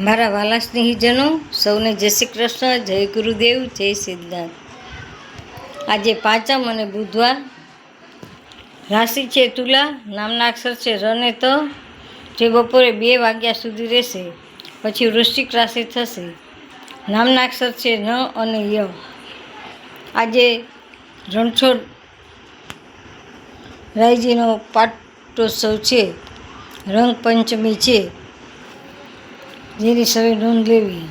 મારા વાલા સ્નેહીજનો, સૌને જય શ્રી કૃષ્ણ, જય ગુરુદેવ, જય સિદ્ધાર્થ આજે પાંચમ અને બુધવાર રાશિ છે તુલા, નામના અક્ષર છે રને તો, જે બપોરે બે વાગ્યા સુધી રહેશે, પછી વૃશ્ચિક રાશિ થશે. નામના અક્ષર છે ન અને ય. આજે રણછોડ રાયજીનો પાટોત્સવ છે રંગ પંચમી છે. જેની સવે નોંધ લેવી.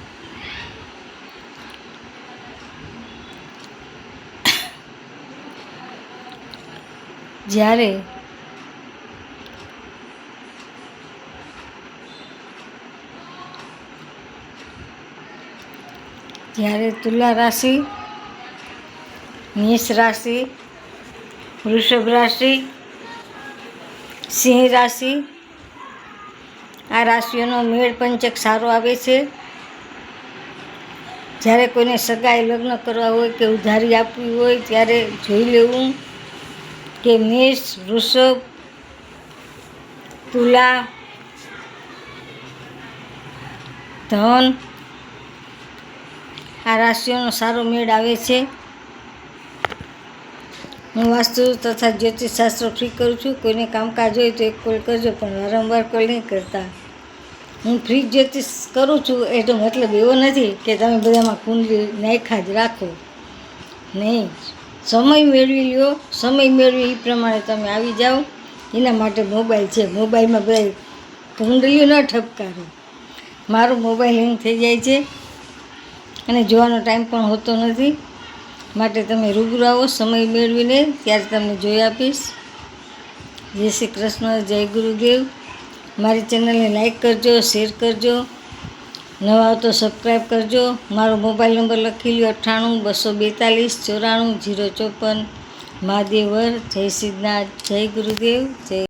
જ્યારે જ્યારે તુલા રાશિ મેષ રાશિ વૃષભ રાશિ સિંહ રાશિ આ રાશિઓનો મેળ પંચક સારો આવે છે. જ્યારે કોઈને સગાઈ, લગ્ન કરવા હોય કે ઉધારી આપવી હોય, ત્યારે જોઈ લેવું કે મેષ, વૃષભ, તુલા, ધન આ રાશિઓનો સારો મેળ આવે છે. હું વાસ્તુ તથા જ્યોતિષશાસ્ત્ર ફ્રી કરું છું. કોઈને કામકાજ હોય તો એક કોલ કરજો, પણ વારંવાર કોલ નહીં કરતા. હું ફ્રી જ્યોતિષ કરું છું એનો મતલબ એવો નથી કે તમે બધામાં કુંડલી નાખા જ રાખો. નહીં. સમય મેળવી લો સમય મેળવી એ પ્રમાણે તમે આવી જાઓ. એના માટે મોબાઈલ છે. મોબાઈલમાં બધા કુંડલીઓ ન ઠપકારો. મારો મોબાઈલ હેંગ થઈ જાય છે. અને જોવાનો ટાઈમ પણ હોતો નથી. માટે તમે રૂબરૂ આવો, સમય મેળવીને ત્યારે તમને જોઈ આપીશ. જય શ્રી કૃષ્ણ, જય ગુરુદેવ. મારી ચેનલને લાઈક કરજો, શેર કરજો. નવા હો તો સબસ્ક્રાઈબ કરજો. મારો મોબાઈલ નંબર લખી લ્યો અઠ્ઠાણું, બસો બેતાલીસ, ચોરાણું, જીરો ચોપન. મહાદેવર જય સિદ્ધનાથ જય ગુરુદેવ, જય